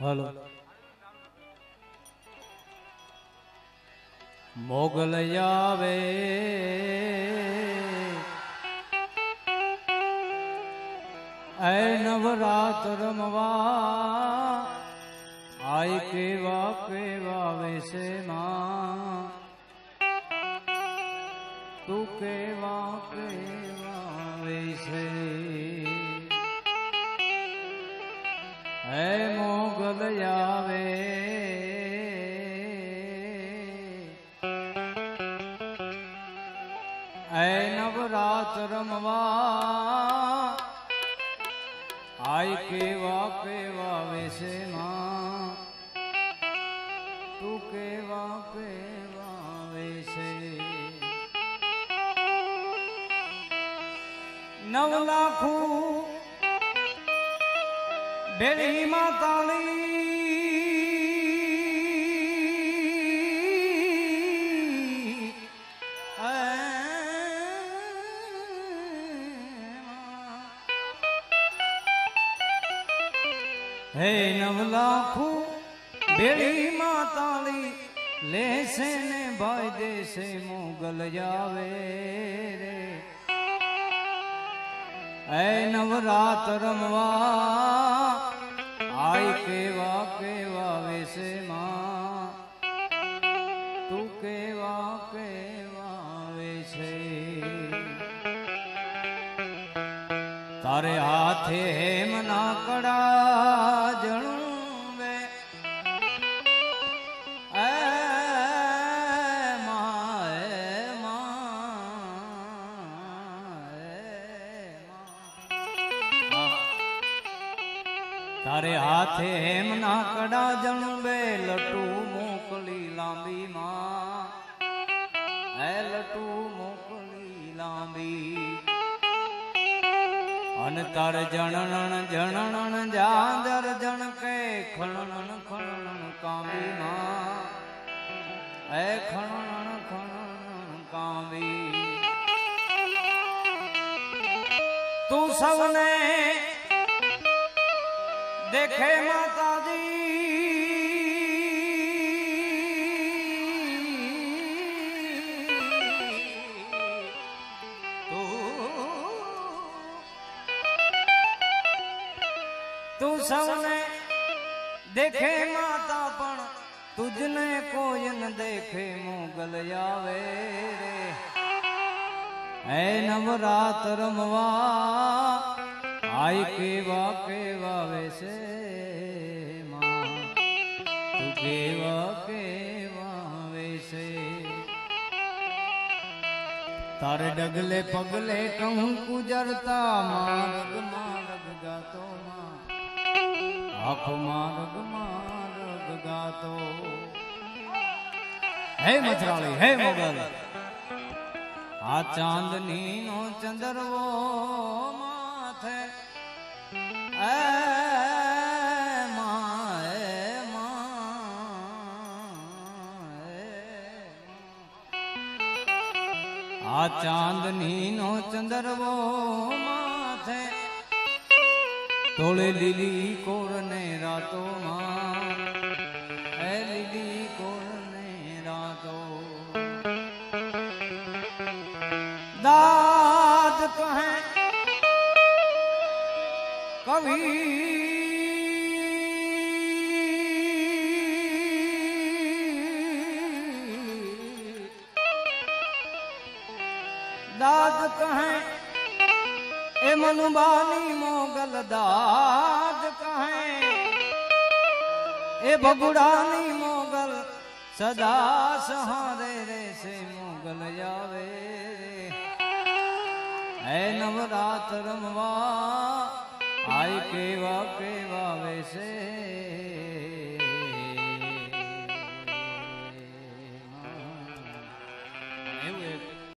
Hello Mughal આવે એ નવરાત રમવા આય કેવા કેવા વેશે માં તું કેવા કેવા વેશે હે મોગલ આવે એ નવરાત રમવા આય કેવા કેવા વેશે માં તું કેવા કેવા વેશે નવ લાખું બેડી માતાળી હે નવલાખું બેડી માતાળી લેશે ને ભાઈ દેશે મોગલ જાવે રે. હે નવરાત રમવા, આય કેવા કેવા વેશે માં તું કેવા કેવા વેશે. તારે હાથે હેમ ના કડા તારે હાથે હેમ ના કડા જણું બે લટુ મોકલી લાંબી માં હે લટુ મોકલી લાંબી અન તાર જણણ જણણ જાદર જણ કે ખણણ ખણણ કાંબી માં હે ખણણ ખણણ કાંબી તું સૌને देखे माता जी तू तू सबने देखे माता पण तुझने कोयन देखे मुगल आवे रे। ऐ नवरात रमवा आई के केवा से माँ तू वाके वावे से तारे डगले पगले कहूँ गुजरता मारग मारग गातो माँ। आँख मारग मार्ग गातो। है मछराली है मोगल आ चांदनी नो चंद्रवो माथे। આ ચાંદની નો ચંદરવો માથે તોળે લીલી કોરને રાતો માં એ લીલી કોરને રાતો દાદ કહે કવિ कहें, ए मनुबानी मोगल दाद कहें, ए बबुड़ानी मोगल सदा सहारे रे से मोगल जावे ऐ नवरात रमवा आई केवा केवा वैसे